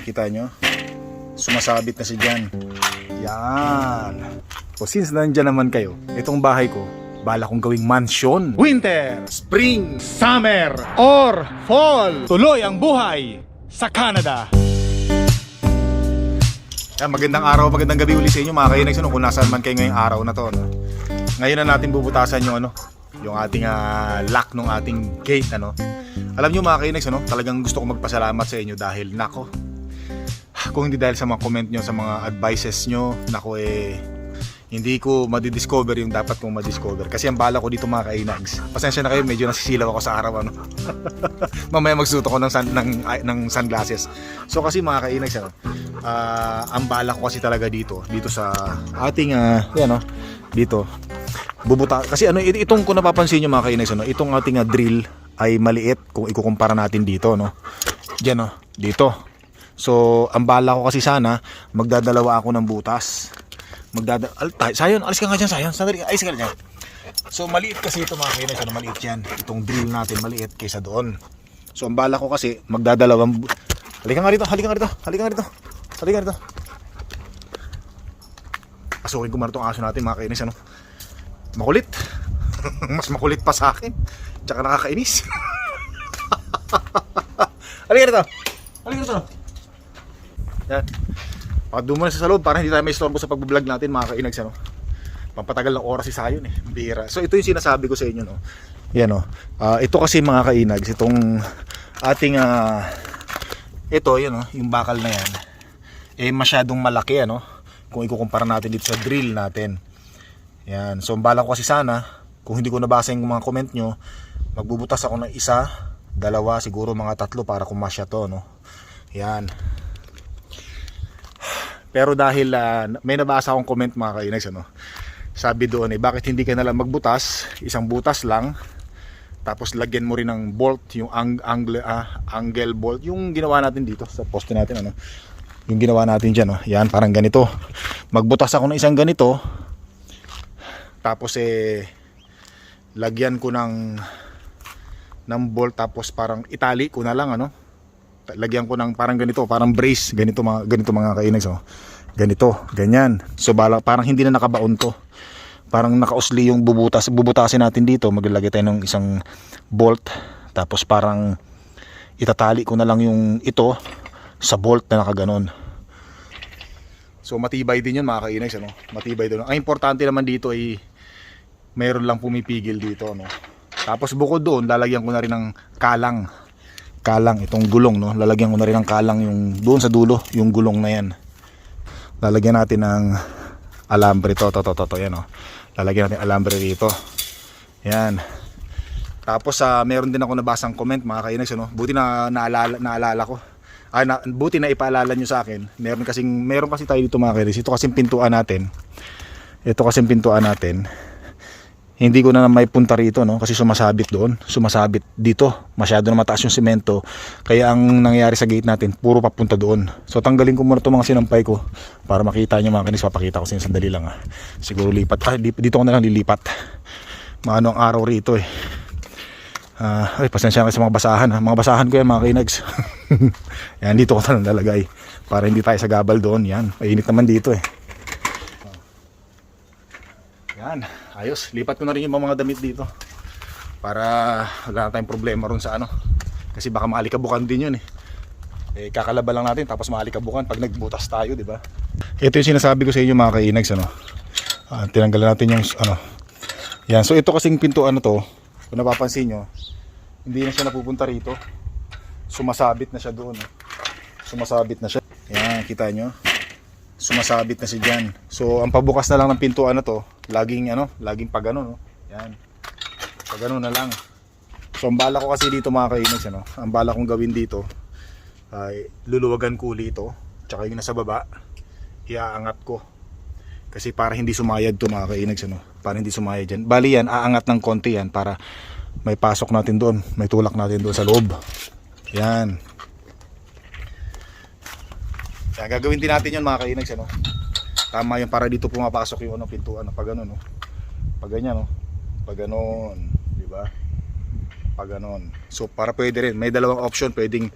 Yan, kita nyo. Sumasabit na si Jan. Yan. O since nandyan naman kayo, itong bahay ko, bala kong gawing mansion. Winter, spring, summer, or fall. Tuloy ang buhay sa Canada. Yan, magandang araw, magandang gabi ulit sa inyo mga kainags. Ano, kung nasaan man kayo ngayong araw na to. Ano. Ngayon na natin bubutasan yung ano, yung ating ah, lock ng ating gate ano. Alam niyo mga kainags ano, talagang gusto ko magpasalamat sa inyo dahil nako. Kung hindi dahil sa mga comment nyo, sa mga advices nyo, nako eh hindi ko madidiscover yung dapat kong madiscover. Kasi ang bala ko dito mga kainags. Pasensya na kayo, medyo nasisilaw ako sa araw ano. Mamaya magsuot ako ng, sun, ng, ng sunglasses. So kasi mga kainags ano, ah, ang bala ko kasi talaga dito, dito sa ating, ah, yan oh, dito. Bubuta, kasi ano, it- itong kung napapansin nyo mga kainags ano, itong ating ah, drill ay maliit kung ikukumpara natin dito, no. Diyan oh, dito. So, ang bala ko kasi sana, magdadalawa ako ng butas. Magdada... Al, sayon, alis ka nga dyan, sayon. Sandali, alis ka dyan. So, maliit kasi ito mga kainan. Ano, maliit yan. Itong drill natin, maliit kaysa doon. So, ang bala ko kasi, magdadalawang... Halika nga rito, halika nga rito, halika nga rito. Halika nga rito. Pasukin ko muna itong aso natin mga kainis, ano. Makulit. Mas makulit pa sa akin. Tsaka nakakainis. halika rito. Halika rito. Yan. Pakado muna sa loob para hindi tayo may istorbo sa pagbablog natin mga kainags ano. Pampatagal ng oras si Sayon eh. Bira. So ito yung sinasabi ko sa inyo no. Yan oh. Ah, ito kasi mga kainags itong ating ah, ito yan oh, yung bakal na yan. Eh masyadong malaki ano kung ikukumpara natin dito sa drill natin. Yan. So ang bala ko kasi sana kung hindi ko nabasa yung mga comment nyo magbubutas ako ng isa, dalawa, siguro mga tatlo para kumasya to no. Yan. Pero dahil ah, may nabasa akong comment mga kainags ano. Sabi doon eh bakit hindi ka nalang magbutas, isang butas lang. Tapos lagyan mo rin ng bolt, yung ang, angle ah, angle bolt, yung ginawa natin dito sa poste natin ano. Yung ginawa natin diyan oh. Yan parang ganito. Magbutas ako ng isang ganito. Tapos eh lagyan ko ng ng bolt tapos parang itali ko na lang ano lagyan ko ng parang ganito, parang brace, ganito mga ganito mga kainags oh. Ganito, ganyan. So bala, parang hindi na nakabaon to. Parang nakausli yung bubutas, bubutasin natin dito. Maglalagay tayo ng isang bolt. Tapos parang itatali ko na lang yung ito sa bolt na nakaganon. So matibay din yun mga kainags ano. Matibay din. Ang importante naman dito ay mayroon lang pumipigil dito no. Tapos bukod doon, lalagyan ko na rin ng kalang kalang itong gulong no? Lalagyan ko na rin ng kalang yung doon sa dulo yung gulong na yan. Lalagyan natin ng alambre. To to to to, to yan oh. Lalagyan natin alambre rito yan. Tapos sa meron din ako nabasang comment mga kainags no? Buti na naalala, naalala ko. Ay na, buti na ipaalala nyo sa akin. Meron kasing meron kasi tayo dito mga kainags ito kasing pintuan natin. Ito kasing pintuan natin hindi ko na may punta rito no? Kasi sumasabit doon. Sumasabit dito. Masyado na mataas yung semento. Kaya ang nangyayari sa gate natin puro papunta doon. So tanggalin ko muna itong mga sinampay ko para makita nyo mga kinis. Papakita ko sa sandali lang ha siguro lipat. Ah, di- dito ko na lang lilipat. Maano ang araw rito eh. Ah, ay pasensya na sa mga basahan ha mga basahan ko yan mga kinags yan dito ko na lang lalagay para hindi tayo sa gabal doon. Yan mainit naman dito eh. Yan, ayos. Lipat ko na rin yung mga damit dito. Para wala na tayong problema ron sa ano. Kasi baka maalikabukan din yun eh. Eh, kakalaba lang natin tapos maalikabukan pag nagbutas tayo, di ba? Ito yung sinasabi ko sa inyo mga kainags, ano. Ah, tinanggalan natin yung ano. Yan, so ito kasing pintuan na to, kung napapansin nyo, hindi na siya napupunta rito. Sumasabit na siya doon. eh. Sumasabit na siya. Yan, kita nyo sumasabit na si Jan. So, ang pabukas na lang ng pintuan na to, laging ano, laging pag ano, no? Yan. Pag ano na lang. So, ang bala ko kasi dito mga kainis, ano, ang bala kong gawin dito, ay luluwagan ko uli ito, tsaka yung nasa baba, iaangat ko. Kasi para hindi sumayad to mga kainags, ano, para hindi sumayad yan. Bali yan, aangat ng konti yan para may pasok natin doon, may tulak natin doon sa loob. Yan. Yan, gagawin din natin yun mga kainags, ano. Tama yun para dito pumapasok yung ano, pintuan, pag ano, no. Pag ganyan, no. Pag ganon, di ba? Pag ganon. So, para pwede rin, may dalawang option, pwedeng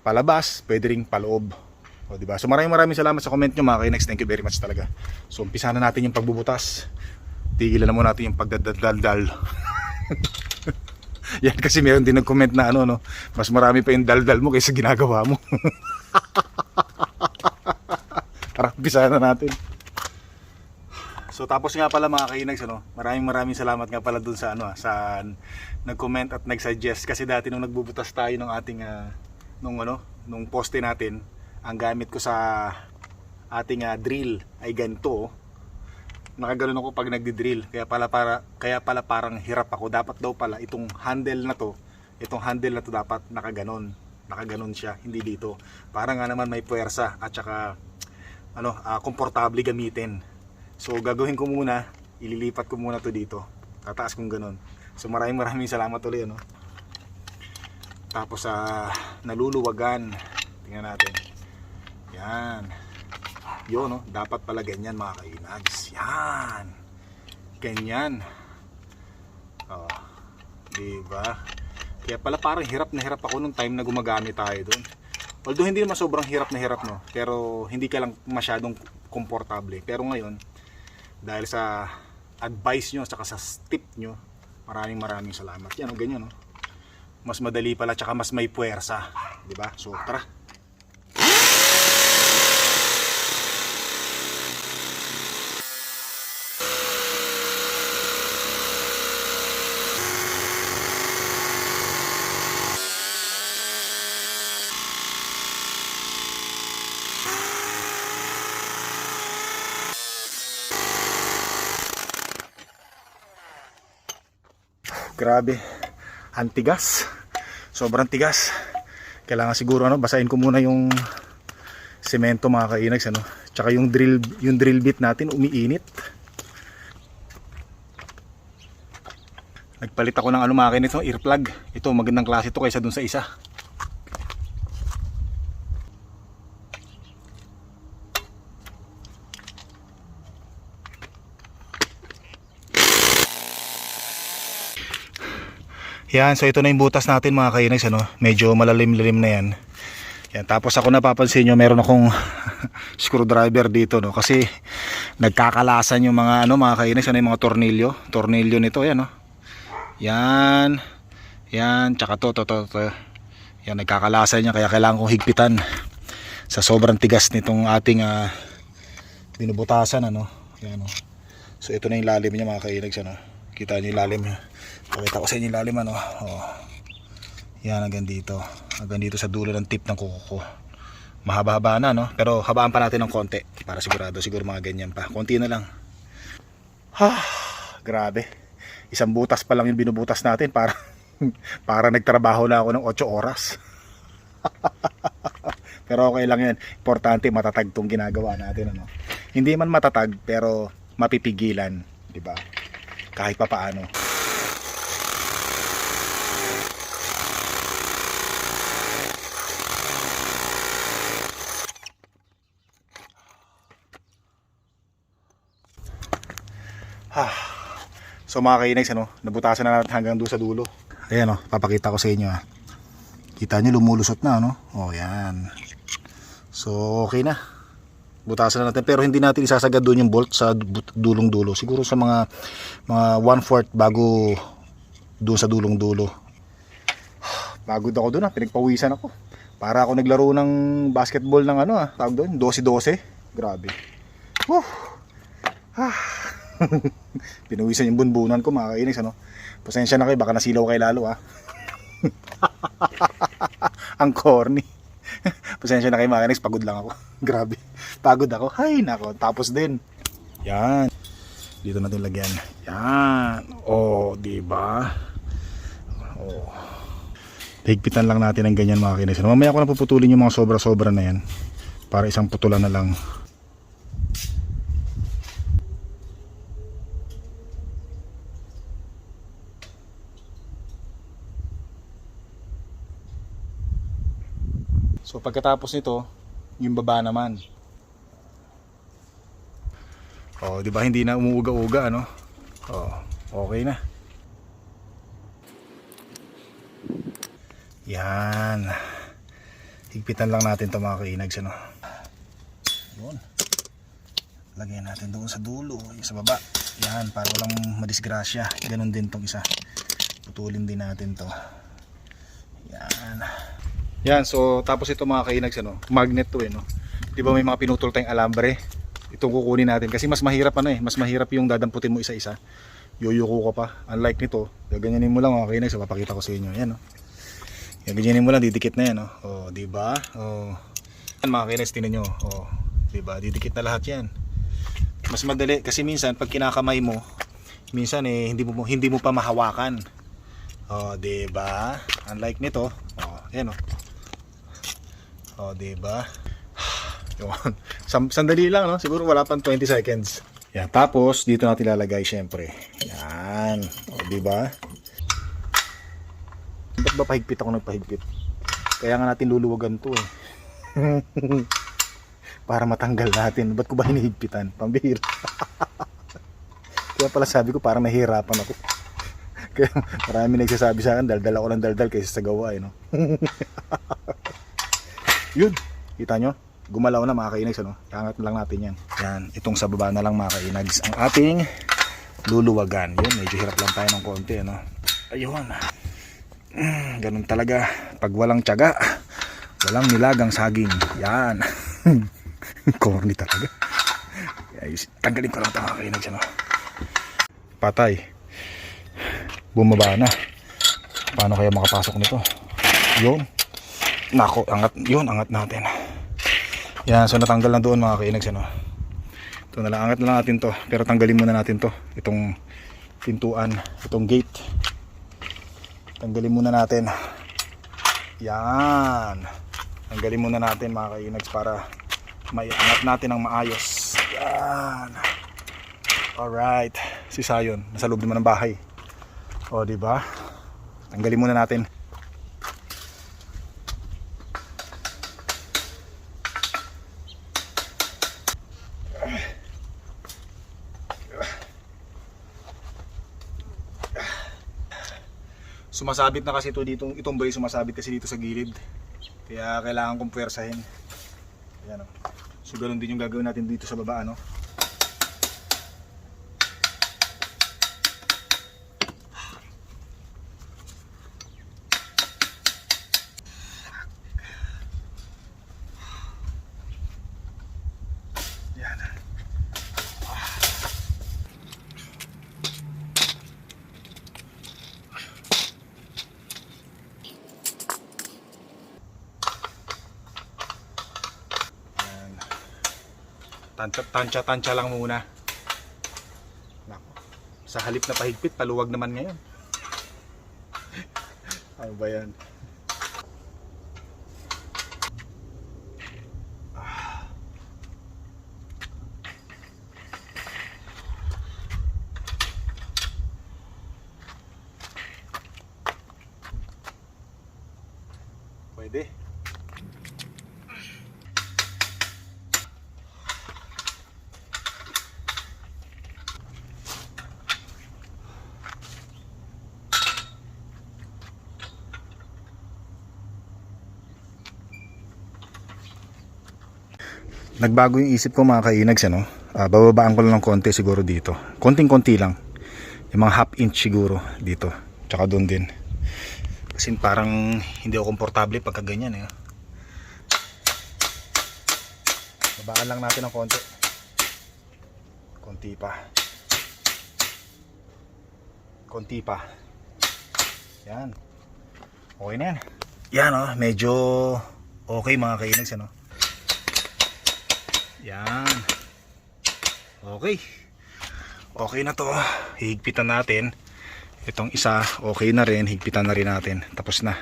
palabas, pwede ring paloob. O, di ba? So maraming maraming salamat sa comment nyo mga kainex. Thank you very much talaga. So umpisa na natin yung pagbubutas. Tigilan na muna natin yung pagdadaldal. Yan kasi meron din nag-comment na ano no, mas marami pa yung daldal mo kaysa ginagawa mo. Umpisa na natin. So tapos nga pala mga kainags ano, maraming maraming salamat nga pala dun sa ano ah, sa nag-comment at nag-suggest kasi dati nung nagbubutas tayo ng ating ah, nung ano, nung poste natin, ang gamit ko sa ating ah, drill ay ganito. oh. Nakaganon ako pag nagdi-drill. Kaya pala para kaya pala parang hirap ako. Dapat daw pala itong handle na to, itong handle na to dapat nakaganon. Nakaganon siya, hindi dito. Para nga naman may puwersa at saka ano, ah, komportable gamitin. So gagawin ko muna, ililipat ko muna to dito. Tataas kong ganun. So maraming maraming salamat ulit ano. Tapos sa naluluwagan. Tingnan natin. Yan. Yun no, dapat pala ganyan mga kainags. Yan. Ganyan. Oh, di ba? Kaya pala parang hirap na hirap ako nung time na gumagamit tayo doon. Although hindi naman sobrang hirap na hirap no, pero hindi ka lang masyadong komportable. Pero ngayon, dahil sa advice nyo saka sa tip nyo maraming maraming salamat. Yan o ganyan no? Mas madali pala tsaka mas may puwersa. Ba? So tara grabe. Ang tigas. Sobrang tigas. Kailangan siguro ano basahin ko muna yung semento mga kainags ano. Tsaka yung drill yung drill bit natin umiinit. Nagpalit ako ng ano mga no, earplug ito magandang klase to kaysa dun sa isa Yan, so ito na yung butas natin mga kainags, ano? Medyo malalim-lalim na yan. Yan, tapos ako napapansin nyo, meron akong screwdriver dito, no? Kasi nagkakalasan yung mga, ano, mga kainags, ano yung mga tornilyo. Tornilyo nito, yan, no? Yan. Yan, tsaka to, to, to, to. Yan, nagkakalasan niya, kaya kailangan kong higpitan sa sobrang tigas nitong ating ah, binubutasan, ano? Yan, no? So ito na yung lalim niya mga kainags, ano? Kita niyo yung lalim niya. Pakita ko sa inyo lalim ano. Oh. Yan hanggang dito. Hanggang dito sa dulo ng tip ng kuko ko. Mahaba-haba na no. Pero habaan pa natin ng konti. Para sigurado. Siguro mga ganyan pa. Konti na lang. Ha, grabe. Isang butas pa lang yung binubutas natin para para nagtrabaho na ako ng 8 oras. pero okay lang yan. Importante matatag tong ginagawa natin ano. Hindi man matatag pero mapipigilan, 'di ba? Kahit pa paano. So mga kainags, ano, nabutasan na natin hanggang doon sa dulo. Ayan o, papakita ko sa inyo. Ha. Kita nyo, lumulusot na, no? O, yan. So, okay na. Butasan na natin. Pero hindi natin isasagad doon yung bolt sa dulong-dulo. Siguro sa mga mga one-fourth bago doon sa dulong-dulo. Pagod ako doon, ha. Pinagpawisan ako. Para ako naglaro ng basketball ng ano, ha. Tawag doon, 12-12. Grabe. Whew. Ah. Pinuwisan yung bunbunan ko mga kainis ano. Pasensya na kayo baka nasilaw kay lalo ah. Ang corny. Pasensya na kayo mga kainis pagod lang ako. Grabe. Pagod ako. Hay nako. Tapos din. Yan. Dito natin lagyan. Yan. Oh, di ba? Oh. Higpitan lang natin ng ganyan mga kainis. Mamaya ko na puputulin yung mga sobra-sobra na yan. Para isang putulan na lang. Pagkatapos nito, yung baba naman. Oh, 'di ba hindi na umuuga-uga ano? Oh, okay na. Yan. Higpitan lang natin 'to mga kainags ano. Yun. Lagyan natin doon sa dulo, yung sa baba. Yan, para walang madisgrasya. Ganon din tong isa. Putulin din natin to. Yan. So tapos ito mga kainags, ano, magnet to eh, no? Di ba may mga pinutol tayong alambre? Itong kukunin natin kasi mas mahirap ano eh, mas mahirap yung dadamputin mo isa-isa. Yuyuko ka pa. Unlike nito, gaganyanin mo lang mga kainags, papakita ko sa inyo. Yan, no? Gaganyanin mo lang, didikit na yan, no? Oh, di ba? Oh. Yan mga kainags, tinan nyo. Oh, di ba? Didikit na lahat yan mas madali kasi minsan pag kinakamay mo minsan eh hindi mo hindi mo pa mahawakan oh di ba unlike nito oh yan oh oh di ba yun sandali lang no siguro wala pang 20 seconds yan tapos dito natin lalagay syempre yan oh di ba ba't ba pahigpit ako nagpahigpit kaya nga natin luluwagan to eh para matanggal natin. Ba't ko ba hinihigpitan? Pambihira. Kaya pala sabi ko parang nahihirapan ako. Kaya marami nagsasabi sa akin, daldal ako ng daldal kaysa sa gawa eh, no? Yun, kita nyo? Gumalaw na mga kainags, ano? Iangat lang natin yan. Yan, itong sa baba na lang mga kainags. Ang ating luluwagan. Yun, medyo hirap lang tayo ng konti, ano? Ayun. Mm, ganun talaga. Pag walang tiyaga, walang nilagang saging. Yan. Corny talaga. Ayos. Tanggalin ko lang ito mga kainags, ano? Patay. Bumaba na. Paano kaya makapasok nito? Yun. Nako, angat. Yun, angat natin. Yan, so natanggal na doon mga kainags, ano? Ito na lang, angat na lang natin to. Pero tanggalin muna natin to. Itong pintuan, itong gate. Tanggalin muna natin. Yan. Tanggalin muna natin mga kainags para maiangat natin ng maayos. Yan. Alright. Si Sayon, nasa loob naman ng bahay. O, di ba? Tanggalin muna natin. Sumasabit na kasi ito dito, itong brace sumasabit kasi dito sa gilid. Kaya kailangan kong puwersahin. Ayan o. So ganun din yung gagawin natin dito sa baba ano. Tansya, tansya, tansya lang muna. Nako. Sa halip na pahigpit, paluwag naman ngayon. ano ba yan? Nagbago yung isip ko mga kainags ano. Ah, bababaan ko lang ng konti siguro dito. Konting-konti lang. Yung mga half inch siguro dito. Tsaka doon din. Kasi parang hindi ako komportable pagka ganyan eh. Babaan lang natin ng konti. Konti pa. Konti pa. Yan. Okay na yan. Yan oh, medyo okay mga kainags ano. Yan. Okay. Okay na to. Higpitan natin. Itong isa, okay na rin. Higpitan na rin natin. Tapos na.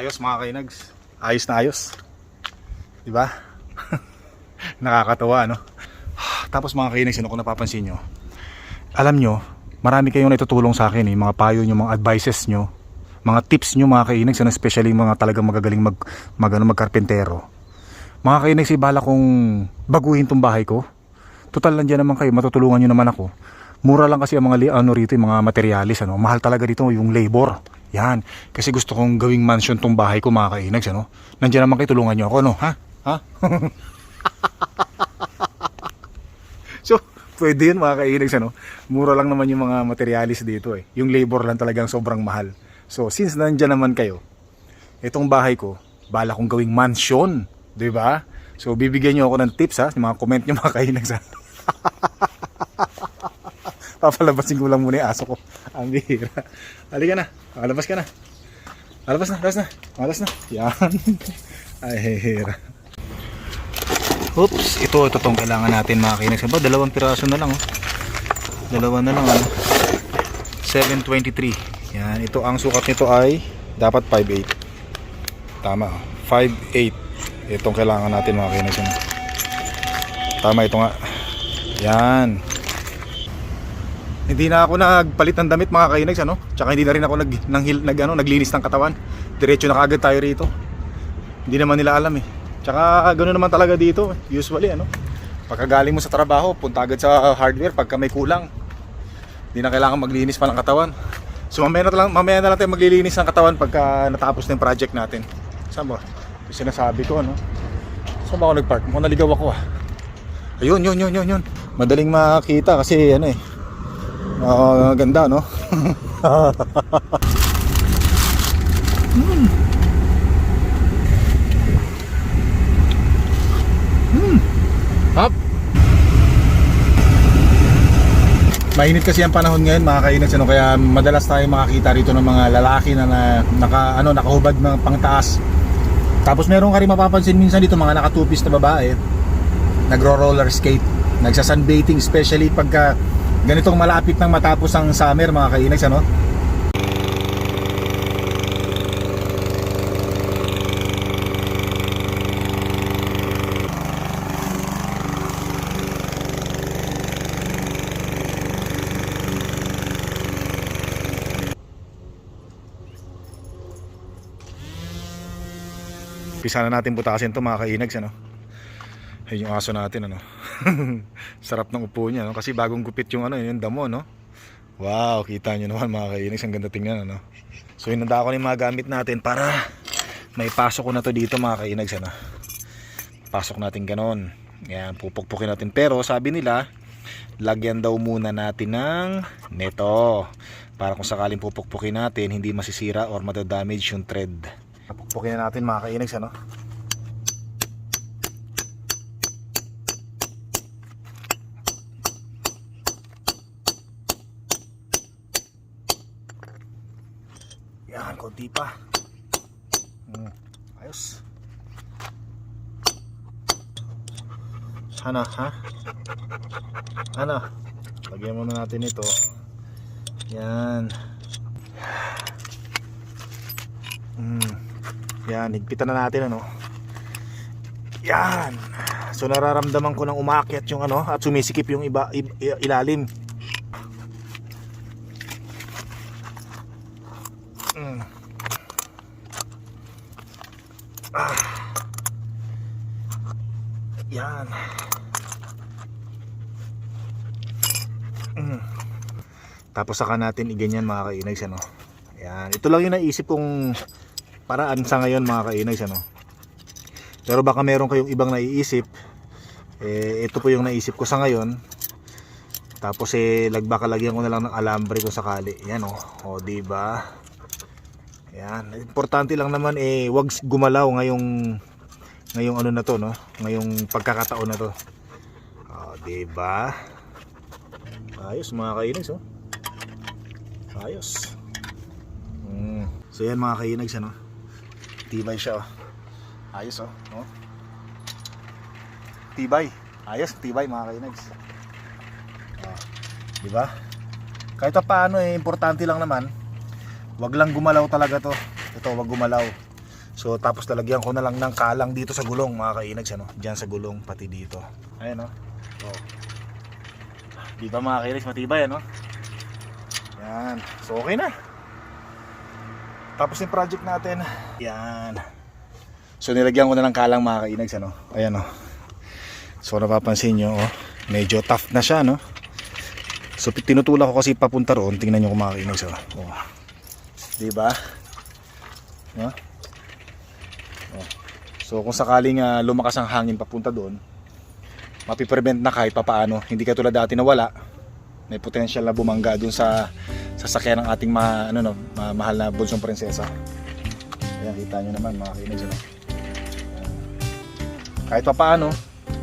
Ayos mga kainags. Ayos na ayos. 'Di ba? Nakakatawa no. Tapos mga kainags, ano, kung napapansin nyo, alam nyo, marami kayong naitutulong sa akin eh, mga payo nyo, mga advices nyo, mga tips nyo mga kainags, ano, especially mga talagang magagaling mag, mag, ano, magkarpentero. Mga kainags, ibala kong baguhin tong bahay ko. Total nandiyan naman kayo, matutulungan nyo naman ako. Mura lang kasi ang mga ano rito, yung mga materialis, ano. Mahal talaga dito yung labor. Yan. Kasi gusto kong gawing mansion tong bahay ko, mga kainags, ano. Nandiyan naman kayo, tulungan nyo ako, no? Ha? Ha? so, pwede yun mga kainags, ano. Mura lang naman yung mga materialis dito, eh. Yung labor lang talagang sobrang mahal. So, since nandiyan naman kayo, itong bahay ko, bala kong gawing mansion. 'di ba? So, bibigyan nyo ako ng tips ha, yung mga comment nyo mga kainags ha. Papalabasin ko lang muna yung aso ko. Ang bihira. Halika na. Alabas ka na. Alabas na, alabas na. Alas na. Yan. Ay, hira. Oops, ito, ito tong kailangan natin mga kainags. Ba, dalawang piraso na lang oh. Dalawa na lang ano. 723. Yan, ito ang sukat nito ay dapat 5'8. Tama. oh. 5'8. Itong kailangan natin mga kainags. ano. Tama ito nga. Yan. Hindi na ako nagpalit ng damit mga kainags ano. Tsaka hindi na rin ako nag, nang, nag, ano, naglinis ng katawan. Diretso na kagad tayo rito. Hindi naman nila alam eh. Tsaka ganoon naman talaga dito. Usually ano. Pagkagaling mo sa trabaho, punta agad sa hardware pagka may kulang. Hindi na kailangan maglinis pa ng katawan. So mamaya na, lang, mamaya na lang tayo maglilinis ng katawan pagka natapos na yung project natin. Saan ba? Yung sinasabi ko ano. Saan ba ako nagpark? Mukhang naligaw ako ah. Ayun, yun, yun, yun, yun. Madaling makita kasi ano eh. Ah, ganda no? Hmm. Hmm. Hop. Mainit kasi ang panahon ngayon mga kainags ano kaya madalas tayo makakita rito ng mga lalaki na, na naka ano nakahubad ng pangtaas. Tapos meron ka rin mapapansin minsan dito mga nakatupis na babae nagro-roller skate, nagsa-sunbathing especially pagka ganitong malapit nang matapos ang summer mga kainags ano. Pisa na natin butasin to mga kainags ano. Ayun yung aso natin ano. Sarap ng upo niya no kasi bagong gupit yung ano yung damo no. Wow, kita niyo naman mga kainags ang ganda tingnan ano. So inanda ko na yung mga gamit natin para may pasok ko na to dito mga kainags ano. Pasok natin ganon. Yan, pupukpukin natin. Pero sabi nila, lagyan daw muna natin ng neto. Para kung sakaling pupukpukin natin, hindi masisira or madadamage yung thread. Pupukpukin na natin mga kainags ano. Konti pa. Hmm, ayos. Ano, ha? Ano? Lagyan muna natin ito. Yan. Hmm. Yan, higpitan na natin ano. Yan. So nararamdaman ko nang umakyat yung ano at sumisikip yung iba i- i- ilalim. Mm. Ah. Yan. Mm. Tapos saka natin iganyan mga kainags ano. Yan. Ito lang yung naisip kong paraan sa ngayon mga kainags ano. Pero baka meron kayong ibang naiisip. Eh, ito po yung naisip ko sa ngayon. Tapos eh lagbaka lagyan ko na lang ng alambre kung sakali. Yan oh. O di ba? Yan, importante lang naman eh wag gumalaw ngayong ngayong ano na to, no? Ngayong pagkakataon na to. Oh, 'di ba? Ayos mga kainags, oh. Ayos. Mm. So yan mga kainags, ano? Tibay siya, oh. Ayos, oh. oh. Tibay. Ayos, tibay mga kainags. Oh, 'di ba? Kahit pa paano eh importante lang naman wag lang gumalaw talaga to ito wag gumalaw so tapos lalagyan ko na lang ng kalang dito sa gulong mga kainags ano dyan sa gulong pati dito ayan o oh. Di ba mga kainis, matibay ano? Yan. So okay na. Tapos yung project natin. Yan. So nilagyan ko na ng kalang mga kainags ano. Ayan oh. So napapansin nyo oh. Medyo tough na siya no. So tinutulak ko kasi papunta roon. Tingnan nyo kung mga kainags oh. oh. Di ba? No? Oh. So kung sakaling ah, lumakas ang hangin papunta doon, mapiprevent na kahit papaano. Hindi katulad dati na wala. May potential na bumangga doon sa sasakyan ng ating ma, ano, no, ma- mahal na bunsong prinsesa. Ayan, kita nyo naman mga kainis. Ano? Kahit papaano,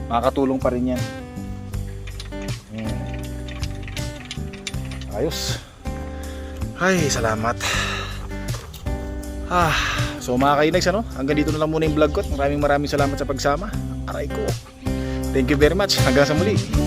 makakatulong pa rin yan. Ayos. Ay, salamat. Ah, so mga kainags ano, hanggang dito na lang muna yung vlog ko. Maraming maraming salamat sa pagsama. Aray ko. Thank you very much. Hanggang sa muli.